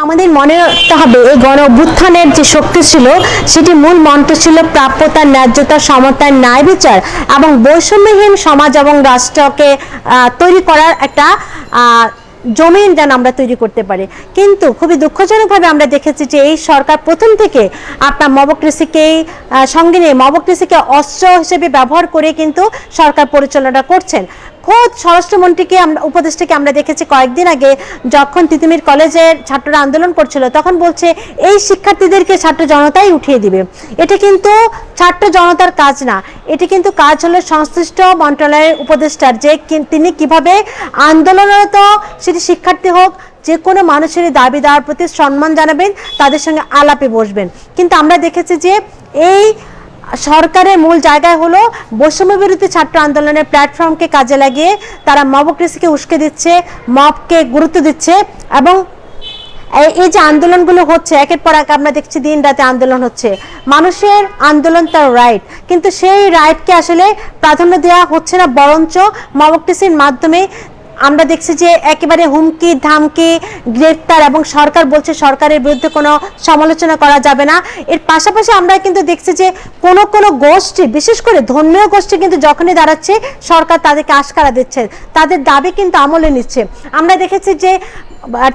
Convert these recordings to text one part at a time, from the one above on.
আমাদের মনে রাখতে হবে, এই গণ অভ্যুত্থানের যে শক্তি ছিল, সেটি মূল মন্ত্র ছিল প্রাপ্যতা, ন্যায্যতা সমতার ন্যায় বিচার এবং বৈষম্যহীন সমাজ এবং রাষ্ট্রকে তৈরি করার একটা জমিন যেন আমরা তৈরি করতে পারি। কিন্তু খুবই দুঃখজনকভাবে আমরা দেখেছি যে এই সরকার প্রথম থেকে আপনার মবক্রেসিকেই সঙ্গে নিয়ে মবক্রেসিকে অস্ত্র হিসেবে ব্যবহার করে কিন্তু সরকার পরিচালনা করছেন। খোদ স্বরাষ্ট্রমন্ত্রীকে আমরা, উপদেষ্টাকে আমরা দেখেছি কয়েকদিন আগে যখন তিতুমির কলেজের ছাত্ররা আন্দোলন করছিল, তখন বলছে, এই শিক্ষার্থীদেরকে ছাত্র জনতাই উঠিয়ে দিবে। এটা কিন্তু ছাত্র জনতার কাজ না। এটি কিন্তু কাজ হলো সংশ্লিষ্ট মন্ত্রণালয়ের উপদেষ্টার যে তিনি কীভাবে আন্দোলনরত সেটি শিক্ষার্থী হোক, যে কোনো মানুষের দাবি দেওয়ার প্রতি সম্মান জানাবেন, তাদের সঙ্গে আলাপে বসবেন। কিন্তু আমরা দেখেছি যে এই সরকারের মূল জায়গায় হলো বৈষম্য বিরোধী ছাত্র আন্দোলনের প্ল্যাটফর্মকে কাজে লাগিয়ে তারা মবক্রেসিকে উস্কে দিচ্ছে, মবকে গুরুত্ব দিচ্ছে এবং এই- যে আন্দোলনগুলো হচ্ছে, একের পর এক আমরা দেখছি দিন রাতে আন্দোলন হচ্ছে। মানুষের আন্দোলন তার রাইট কিন্তু সেই রাইটকে আসলে প্রাধান্য দেওয়া হচ্ছে না, বরঞ্চ মবক্রেসির মাধ্যমে আমরা দেখছি যে একেবারে হুমকি, ধামকি, গ্রেফতার এবং সরকার বলছে সরকারের বিরুদ্ধে কোনো সমালোচনা করা যাবে না। এর পাশাপাশি আমরা কিন্তু দেখছি যে কোনো কোনো গোষ্ঠী, বিশেষ করে ধর্মীয় গোষ্ঠী কিন্তু যখনই দাঁড়াচ্ছে, সরকার তাদেরকে আশকারা দিচ্ছে, তাদের দাবি কিন্তু আমলে নিচ্ছে। আমরা দেখেছি যে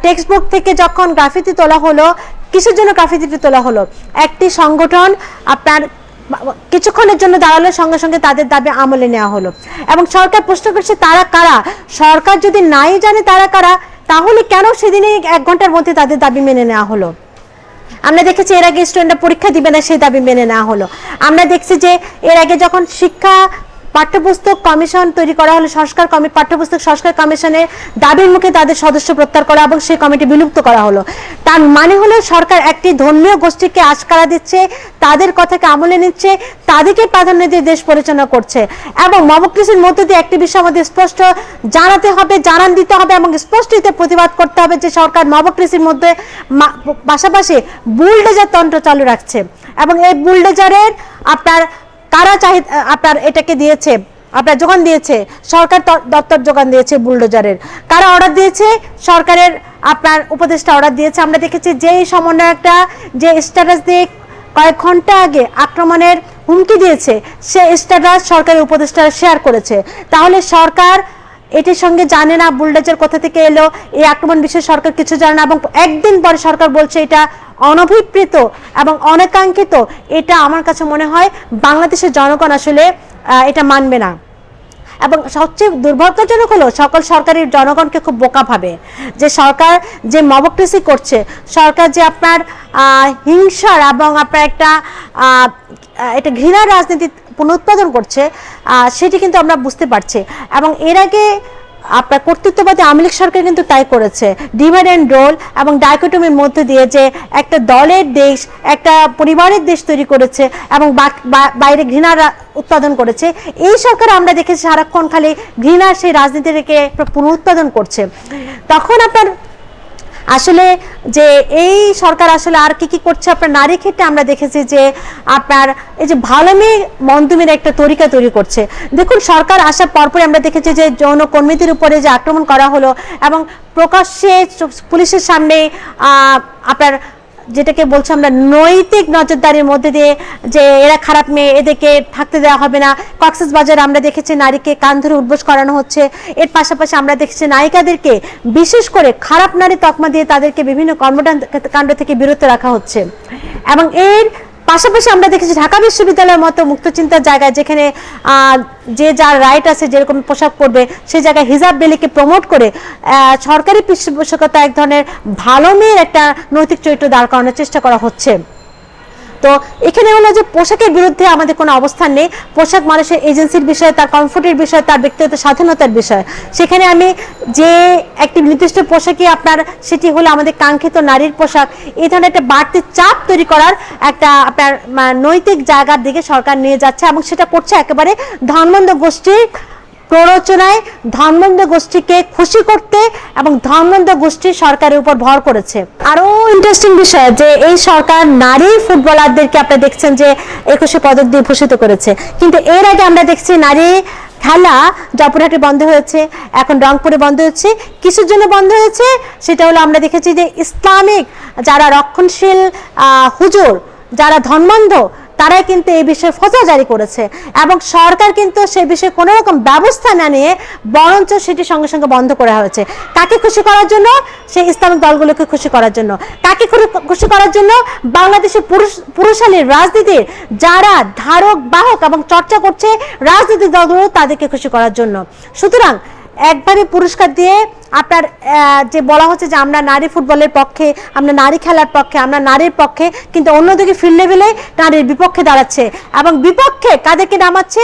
টেক্সট বুক থেকে যখন গ্রাফিতি তোলা হলো, কিসের জন্য গ্রাফিতিটি তোলা হলো? একটি সংগঠন আপনার কিছুক্ষণের জন্য দাঁড়াল, সঙ্গে সঙ্গে তাদের দাবি আমলে নেওয়া হলো। এবং সরকার প্রশ্ন করছে, তারা কারা? সরকার যদি নাই জানে তারা কারা, তাহলে কেন সেদিনে এক ঘণ্টার মধ্যে তাদের দাবি মেনে নেওয়া হলো? আমরা দেখেছি এর আগে স্টুডেন্টরা পরীক্ষা দিবে না, সেই দাবি মেনে নেওয়া হলো। আমরা দেখছি যে এর আগে যখন শিক্ষা পাঠ্যপুস্তক কমিশন তৈরি করা হলো সংস্কার কমি পাঠ্যপুস্তক সংস্কার কমিশনের দাবির মুখে তাদের সদস্য প্রত্যাহার করা এবং সেই কমিটি বিলুপ্ত করা হলো। তার মানে হলো সরকার একটি ধর্মীয় গোষ্ঠীকে আশকারা দিচ্ছে, তাদের কথাকে আমলে নিচ্ছে, তাদেরকে প্রাধান্য দিয়ে দেশ পরিচালনা করছে। এবং মমক্রেসির মধ্য দিয়ে একটি বিষয় আমাদের স্পষ্ট জানাতে হবে, জানান দিতে হবে এবং স্পষ্ট এতে প্রতিবাদ করতে হবে যে সরকার মমক্রেসির মধ্যে পাশাপাশি বুলডেজার তন্ত্র চালু রাখছে। এবং এই বুলডেজারের আপনার কারা চাহিদ আপনার এটাকে দিয়েছে? আপনার যোগান দিয়েছে? সরকার দপ্তর যোগান দিয়েছে বুলডোজারের। কারা অর্ডার দিয়েছে? সরকারের আপনার উপদেষ্টা অর্ডার দিয়েছে। আমরা দেখেছি যে সমন্বয়কটা যে স্ট্যাটাস দিয়ে কয়েক ঘণ্টা আগে আক্রমণের হুমকি দিয়েছে, সে স্ট্যাটাস সরকারের উপদেষ্টা শেয়ার করেছে। তাহলে সরকার এটির সঙ্গে জানে না, বুলডোজার কোথা থেকে এলো, এই আক্রমণ বিষয়ে সরকার কিছু জানে না এবং একদিন পরে সরকার বলছে এটা অনভিপ্রেত এবং অনাকাঙ্ক্ষিত। এটা আমার কাছে মনে হয় বাংলাদেশের জনগণ আসলে এটা মানবে না। এবং সবচেয়ে দুর্ভাগ্যজনক হলো সকল সরকারি জনগণকে খুব বোকা ভাবে যে সরকার যে মবক্রেসি করছে, সরকার যে আপনার হিংসার এবং আপনার একটা এটা ঘৃণার রাজনীতি পুনরুৎপাদন করছে সেটি কিন্তু আমরা বুঝতে পারছি। এবং এর আগে আপনার কর্তৃত্ববাদী আওয়ামী লীগ সরকার কিন্তু তাই করেছে। ডিভাইড অ্যান্ড রোল এবং ডাইকোটমির মধ্যে দিয়ে যে একটা দলের দেশ, একটা পরিবারের দেশ তৈরি করেছে এবং বাইরে ঘৃণার উৎপাদন করেছে। এই সরকার আমরা দেখেছি সারাক্ষণ খালি ঘৃণার সেই রাজনীতিকে পুনরুৎপাদন করছে। তখন আপনার আসলে যে এই সরকার আসলে আর কি কি করছে আপনার নারী ক্ষেত্রে আমরা দেখেছি যে আপনার এই যে ভালো মেয়ে মন্দ মেয়ের একটা তরিকা তৈরি করছে। দেখুন, সরকার আসার পরপরই আমরা দেখেছি যে যৌন কর্মীদের উপরে যে আক্রমণ করা হলো এবং প্রকাশ্যে পুলিশের সামনে আপনার যেটাকে বলছি আমরা নৈতিক নজরদারির মধ্যে দিয়ে যে এরা খারাপ মেয়ে, এদেরকে থাকতে দেওয়া হবে না। কক্সেস বাজারে আমরা দেখেছি নারীকে কান ধরে উদ্বোস করানো হচ্ছে। এর পাশাপাশি আমরা দেখেছি নায়িকাদেরকে বিশেষ করে খারাপ নারী তকমা দিয়ে তাদেরকে বিভিন্ন কর্মকাণ্ড কাণ্ড থেকে বিরত রাখা হচ্ছে। এবং এর পাশাপাশি আমরা দেখেছি ঢাকা বিশ্ববিদ্যালয়ের মতো মুক্তচিন্তার জায়গায় যেখানে যে যার রাইট আছে, যেরকম পোশাক পরবে সেই জায়গায় হিজাব বেলিকে প্রমোট করে সরকারি পৃষ্ঠপোষকতা এক ধরনের ভালো মেয়ের একটা নৈতিক চরিত্র দাঁড় করানোর চেষ্টা করা হচ্ছে। তো এখানে হলো যে পোশাকের বিরুদ্ধে আমাদের কোনো অবস্থান নেই। পোশাক মানুষের এজেন্সির বিষয়, তার কমফোর্টের বিষয়, তার ব্যক্তিগত স্বাধীনতার বিষয়। সেখানে আমি যে একটি নির্দিষ্ট পোশাকই আপনার, সেটি হলো আমাদের কাঙ্ক্ষিত নারীর পোশাক এই ধরনের একটা বাড়তি চাপ তৈরি করার একটা আপনার নৈতিক জায়গার দিকে সরকার নিয়ে যাচ্ছে এবং সেটা করছে একেবারে ধর্মন্দ গোষ্ঠীর প্ররোচনায় ধর্মন্দ গোষ্ঠীকে খুশি করতে এবং ধর্মন্দ গোষ্ঠী সরকারের উপর ভর করেছে। আরও ইন্টারেস্টিং বিষয় যে এই সরকার নারী ফুটবলারদেরকে আপনারা দেখছেন যে একুশে পদক দিয়ে ভূষিত করেছে। কিন্তু এর আগে আমরা দেখছি নারী খেলা জয়পুরহাটে বন্ধ হয়েছে, এখন রংপুরে বন্ধ হচ্ছে। কিসের জন্য বন্ধ হয়েছে? সেটা হলো আমরা দেখেছি যে ইসলামিক যারা রক্ষণশীল হুজুর, যারা ধর্মান্ধ তারাই কিন্তু এই বিষয়ে ফতোয়া জারি করেছে এবং সরকার কিন্তু সে বিষয়ে কোনো রকম ব্যবস্থা না নিয়ে বরঞ্চ সেটি সঙ্গে সঙ্গে বন্ধ করা হয়েছে। কাকে খুশি করার জন্য? সেই ইসলামিক দলগুলোকে খুশি করার জন্য। কাকে খুশি- করার জন্য? বাংলাদেশের পুরুষ পুরুষালীর রাজনীতির যারা ধারক, বাহক এবং চর্চা করছে, রাজনৈতিক দলগুলো তাদেরকে খুশি করার জন্য। সুতরাং একবারে পুরস্কার দিয়ে আপনার যে বলা হচ্ছে যে আমরা নারী ফুটবলের পক্ষে, আমরা নারী খেলার পক্ষে, আমরা নারীর পক্ষে, কিন্তু অন্যদিকে ফিল্ড লেভেলে নারীর বিপক্ষে দাঁড়াচ্ছে। এবং বিপক্ষে কাদেরকে নামাচ্ছে?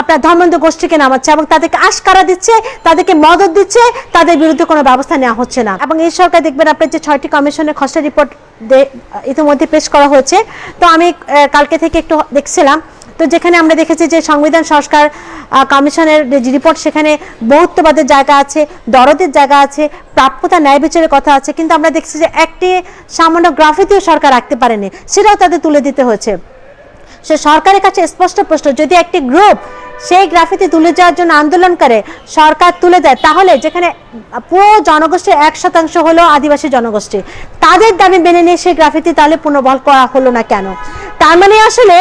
আপনার ধর্মেন্দ্র গোষ্ঠীকে নামাচ্ছে এবং তাদেরকে আশকারা দিচ্ছে, তাদেরকে মদত দিচ্ছে, তাদের বিরুদ্ধে কোনো ব্যবস্থা নেওয়া হচ্ছে না। এবং এই সরকার দেখবেন আপনার যে ছয়টি কমিশনের খসড়া রিপোর্ট ইতিমধ্যে পেশ করা হয়েছে। তো আমি কালকে থেকে একটু দেখছিলাম তো যেখানে আমরা দেখেছি যে সংবিধান সংস্কার কমিশনের যে রিপোর্ট সেখানে বহুত্ববাদের জায়গা আছে, দরদের জায়গা আছে, প্রাপ্যতা, ন্যায় বিচারের কথা আছে, কিন্তু আমরা দেখছি যে একটি সামান্য গ্রাফিতিও সরকার রাখতে পারেনি, সেটাও তাদের তুলে দিতে হয়েছে। সে সরকারের কাছে স্পষ্ট প্রশ্ন, যদি একটি গ্রুপ সেই গ্রাফিতি তুলে যাওয়ার জন্য আন্দোলন করে, সরকার তুলে দেয়, তাহলে যেখানে পুরো জনগোষ্ঠীর এক শতাংশ হলো আদিবাসী জনগোষ্ঠী, তাদের দাবি মেনে নিয়ে সেই গ্রাফিতি তাহলে পুনর্বল করা হলো না কেন? তার মানে আসলে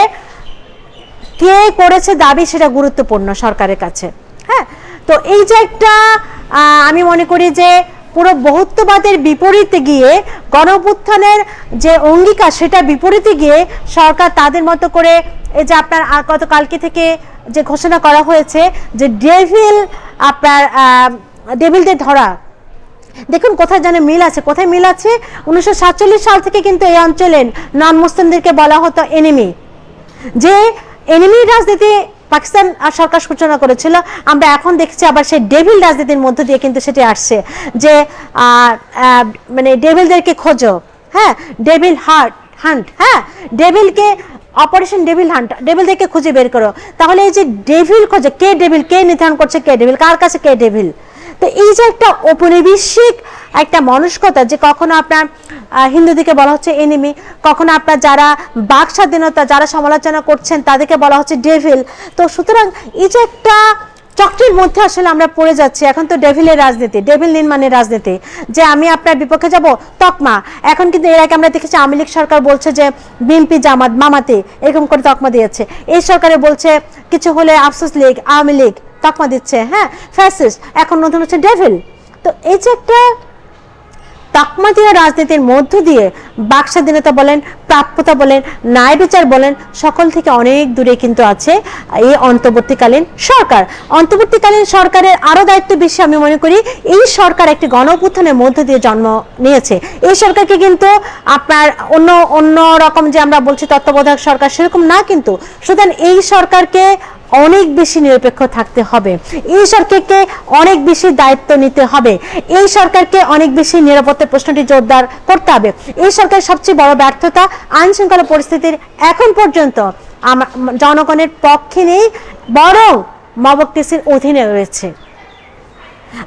কে করেছে দাবি সেটা গুরুত্বপূর্ণ সরকারের কাছে। হ্যাঁ? তো এই যে একটা আমি মনে করি যে পুরো বহুত্ববাদের বিপরীতে গিয়ে গণপুত্থানের যে অঙ্গীকার সেটা বিপরীতে গিয়ে সরকার তাদের মতো করে এই যে আপনার আ- গতকালকে থেকে যে ঘোষণা করা হয়েছে যে ডেভিল আপনার ডেভিলদের ধরা। দেখুন কোথায় যেন মিল আছে, কোথায় মিল আছে? উনিশশো সাতচল্লিশ সাল থেকে কিন্তু এই অঞ্চলের নন মুসলিমদেরকে বলা হতো এনিমি যে এনিমি রাজনীতি পাকিস্তান সরকার সূচনা করেছিল। আমরা এখন দেখছি আবার সেই ডেভিল রাজনীতির মধ্য দিয়ে কিন্তু সেটি আসছে যে মানে ডেভিলদেরকে খোঁজো। হ্যাঁ ডেভিল হার্ট হান্ট হ্যাঁ ডেভিলকে অপারেশন ডেভিল হান্ট ডেভিলদেরকে খুঁজে বের করো। তাহলে এই যে ডেভিল খোঁজে, কে ডেভিল কে নির্ধারণ করছে, কে ডেভিল কার কাছে কে ডেভিল তো এই যে একটা ঔপনিবেশিক একটা মনস্কতা যে কখনো আপনার আহ, হিন্দুদেরকে বলা হচ্ছে এনিমি কখনো আপনার যারা বাক স্বাধীনতা যারা সমালোচনা করছেন তাদেরকে বলা হচ্ছে ডেভিল তো সুতরাং এই যে একটা চক্রের মধ্যে আসলে আমরা পড়ে যাচ্ছি এখন তো ডেভিলের রাজনীতি ডেভিল নির্মাণের রাজনীতি। যে আমি আপনার বিপক্ষে যাব তকমা। এখন কিন্তু এর আগে আমরা দেখেছি আওয়ামী লীগ সরকার বলছে যে বিএনপি জামাত মামাতে এরকম করে তকমা দিয়েছে। এই সরকারে বলছে কিছু হলে আফসোস লীগ আওয়ামী লীগ। তকমা দিচ্ছে হ্যাঁ ফ্যাসিস্ট এখন নতুন হচ্ছে ডেভিল তো এই যে একটা তকমা দিয়ে রাজনীতির মধ্য দিয়ে বাক স্বাধীনতা বলেন প্রাপ্যতা বলেন, ন্যায় বিচার বলেন, সকল থেকে অনেক দূরে কিন্তু আছে এই অন্তর্বর্তীকালীন সরকার। অন্তর্বর্তীকালীন সরকারের আরও দায়িত্ব বেশি আমি মনে করি, এই সরকার একটি গণ মধ্য দিয়ে জন্ম নিয়েছে। এই সরকারকে কিন্তু আপনার অন্য অন্য রকম যে আমরা বলছি তত্ত্বাবধায়ক সরকার সেরকম না কিন্তু, সুতরাং এই সরকারকে অনেক বেশি নিরপেক্ষ থাকতে হবে। এই সরকারকে অনেক বেশি দায়িত্ব নিতে হবে। এই সরকারকে অনেক বেশি নিরাপত্তার প্রশ্নটি জোরদার করতে হবে। এই সরকারের সবচেয়ে বড় ব্যর্থতা আইন শৃঙ্খলা পরিস্থিতির এখন পর্যন্ত জনগণের পক্ষে নেই, বরং মবক্রেসির অধীনে রয়েছে।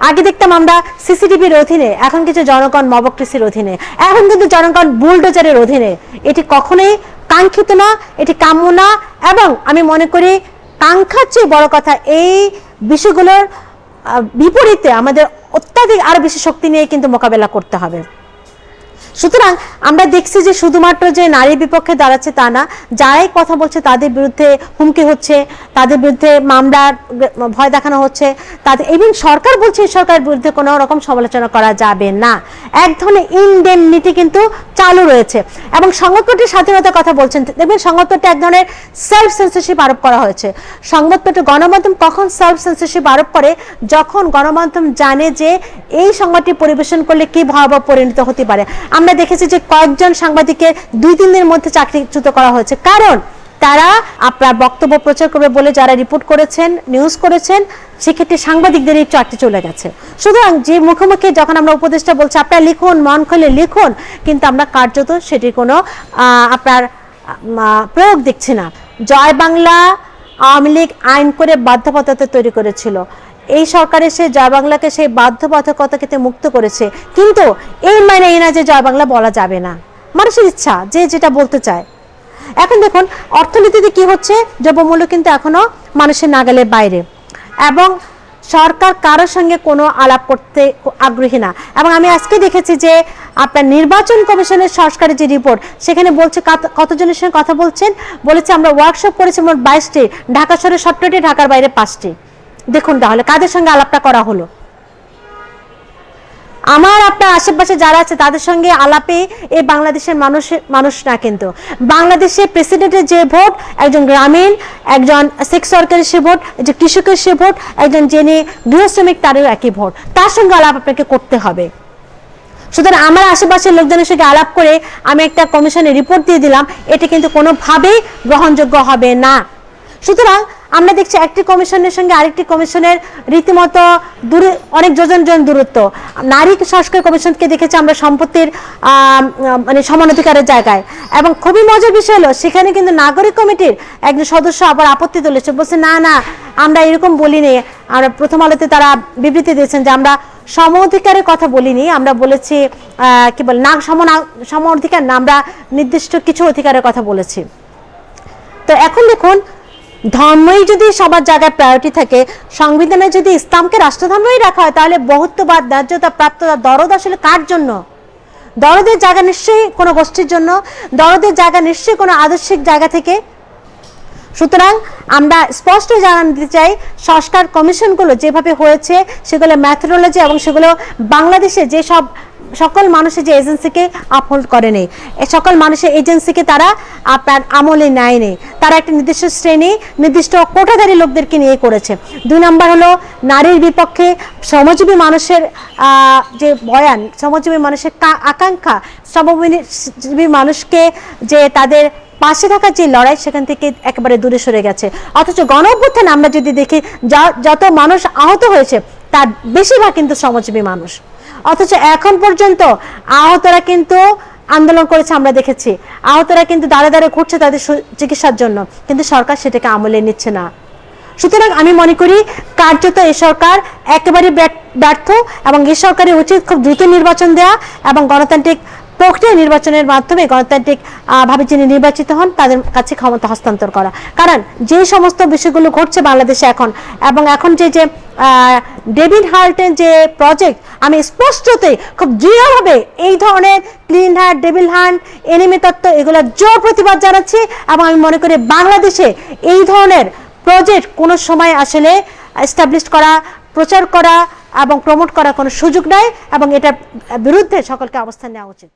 আগে দেখতাম আমরা সিসিটিভির অধীনে, এখন কিছু জনগণ মবক্রেসির অধীনে। এখন কিন্তু জনগণ বুলডোজারের অধীনে। এটি কখনোই কাঙ্ক্ষিত না, এটি কাম্য না, এবং আমি মনে করি কাঙ্ক্ষার চেয়ে বড় কথা এই বিষয়গুলোর বিপরীতে আমাদের অত্যাধিক আরও বেশি শক্তি নিয়ে কিন্তু মোকাবেলা করতে হবে। সুতরাং আমরা দেখছি যে শুধুমাত্র যে নারীর বিপক্ষে দাঁড়াচ্ছে তা না, যারাই কথা বলছে তাদের বিরুদ্ধে হুমকি হচ্ছে, তাদের বিরুদ্ধে মামলার ভয় দেখানো হচ্ছে, তাদের এবং সরকার বলছে এই সরকারের বিরুদ্ধে কোনো রকম সমালোচনা করা যাবে না। এক ধরনের ইনডেমনিটি কিন্তু চালু রয়েছে। এবং সংবাদপত্রের স্বাধীনতার কথা বলছেন, দেখবেন সংবাদপত্রে এক ধরনের সেলফ সেন্সরশিপ আরোপ করা হয়েছে। সংবাদপত্র গণমাধ্যম কখন সেলফ সেন্সরশিপ আরোপ করে? যখন গণমাধ্যম জানে যে এই সংবাদটি পরিবেশন করলে কি ভয়াবহ পরিণত হতে পারে? আমরা দেখেছি যে কয়েকজন সাংবাদিকের দুই, তিন দিনের মধ্যে চাকরিচ্যুত করা হয়েছে। কারণ তারা আপনার বক্তব্য প্রচার করবে বলে যারা রিপোর্ট করেছেন নিউজ করেছেন, সেক্ষেত্রে সাংবাদিকদের এই চাকরি চলে গেছে। সুতরাং যে মুখোমুখি যখন আমরা উপদেশটা বলছি, আপনারা লিখুন, মন খুলে লিখুন, কিন্তু আমরা কার্যত সেটির কোনো আপনার প্রয়োগ দেখছি না। জয় বাংলা আওয়ামী লীগ আইন করে বাধ্যবাধকতা তৈরি করেছিল। এই সরকার এসে জয় বাংলাকে সেই বাধ্যবাধকতা থেকে মুক্ত করেছে। কিন্তু এই মানে এই না যে জয় বাংলা বলা যাবে না। মানুষের ইচ্ছা যে যেটা বলতে চায়। এখন দেখুন, অর্থনীতিতে কি হচ্ছে? দ্রব্যমূল্য কিন্তু এখনও মানুষের নাগালের বাইরে। এবং সরকার কারোর সঙ্গে কোনো আলাপ করতে আগ্রহী না। এবং আমি আজকে দেখেছি যে আপনার নির্বাচন কমিশনের সংস্কারের যে রিপোর্ট, সেখানে বলছে কাত- কতজনের সঙ্গে কথা বলছেন? বলেছে আমরা ওয়ার্কশপ করেছি মোট বাইশটি। ঢাকা শহরে সতেরোটি, ঢাকার বাইরে পাঁচটি। দেখুন তাহলে, কাদের সঙ্গে আলাপটা করা হলো? আমার, আপনার আশেপাশে যারা আছে, তাদের সঙ্গে আলাপে এই বাংলাদেশের মানুষের মানুষ না কিন্তু। বাংলাদেশের প্রেসিডেন্টের যে ভোট, একজন গ্রামীণ, একজন সেক্স ওয়ার্কারের সে ভোট, একজন কৃষকের সে ভোট, একজন যিনি গৃহ শ্রমিক তারও একই ভোট। তার সঙ্গে আলাপ আপনাকে করতে হবে। সুতরাং আমার আশেপাশের লোকজনের সঙ্গে আলাপ করে আমি একটা কমিশনে রিপোর্ট দিয়ে দিলাম। এটা কিন্তু কোনোভাবেই গ্রহণযোগ্য হবে না। সুতরাং আমরা দেখছি একটি কমিশনের সঙ্গে আরেকটি কমিশনের রীতিমতো দূরে, অনেক যোজন জন দূরত্ব। নারী সংস্কার কমিশনকে দেখেছি আমরা সম্পত্তির মানে সমানাধিকারের জায়গায়। এবং খুবই মজার বিষয় হলো, সেখানে কিন্তু নাগরিক কমিটির একজন সদস্য আবার আপত্তি তুলেছে। বলছে, না না, আমরা এরকম বলিনি। আমরা প্রথম আলোতে তারা বিবৃতি দিয়েছেন যে, আমরা সম অধিকারের কথা বলিনি। আমরা বলেছি কি বল, না সম অধিকার না, আমরা নির্দিষ্ট কিছু অধিকারের কথা বলেছি। তো এখন দেখুন ধর্মই যদি সবার জায়গায় প্রায়োরিটি থাকে, সংবিধানে যদি ইসলামকে রাষ্ট্রধর্মই রাখা হয়, তাহলে বহুত্ববাদ, ন্যায্যতা প্রাপ্যতা দরদ আসলে কার জন্য? দরদের জায়গা নিশ্চয়ই কোনো গোষ্ঠীর জন্য, দরদের জায়গা নিশ্চয়ই কোনো আদর্শিক জায়গা থেকে। সুতরাং আমরা স্পষ্ট জানান দিতে চাই, সংস্কার কমিশনগুলো যেভাবে হয়েছে, সেগুলো ম্যাথোডোলজি এবং সেগুলো বাংলাদেশে যেসব সকল মানুষের যে এজেন্সিকে আপহোল্ড করে নেই সকল মানুষের এজেন্সিকে তারা আপনার আমলে নেয় নেই তারা একটা নির্দিষ্ট শ্রেণি, নির্দিষ্ট কোটাধারী লোকদেরকে নিয়ে করেছে। দুই নম্বর হলো, নারীর বিপক্ষে শ্রমজীবী মানুষের যে বয়ান, শ্রমজীবী মানুষের আকাঙ্ক্ষা, শ্রমজীবী মানুষকে যে তাদের পাশে থাকার যে লড়াই, সেখান থেকে একেবারে দূরে সরে গেছে। অথচ গণ আমরা যদি দেখি যত মানুষ আহত হয়েছে, তার বেশিরভাগ কিন্তু শ্রমজীবী মানুষ। অথচ এখন পর্যন্ত আহতরা কিন্তু আন্দোলন করেছে, আমরা দেখেছি। আহতরা কিন্তু দাঁড়ে দাঁড়ে ঘুরছে তাদের চিকিৎসার জন্য, কিন্তু সরকার সেটাকে আমলে নিচ্ছে না। সুতরাং আমি মনে করি কার্যত এ সরকার একেবারে ব্যর্থ এবং এ সরকারের উচিত খুব দ্রুত নির্বাচন দেয়া এবং গণতান্ত্রিক প্রক্রিয়া নির্বাচনের মাধ্যমে গণতান্ত্রিক ভাবে যিনি নির্বাচিত হন, তাদের কাছে ক্ষমতা হস্তান্তর করা। কারণ যে সমস্ত বিষয়গুলো ঘটছে বাংলাদেশে এখন, এবং এখন যে যে ডেভিড হার্টের যে প্রজেক্ট, আমি স্পষ্টতে খুব দৃঢ়ভাবে এই ধরনের clean heart devil hunt enemy তত্ত্ব, এগুলো জোর প্রতিবাদ জানাচ্ছি, এবং আমি মনে করি বাংলাদেশে এই ধরনের প্রজেক্ট কোনো সময় আসলে এস্টাবলিশ করা, প্রচার করা এবং প্রমোট করার কোনো সুযোগ নাই, এবং এটার বিরুদ্ধে সকলকে অবস্থান নেওয়া উচিত।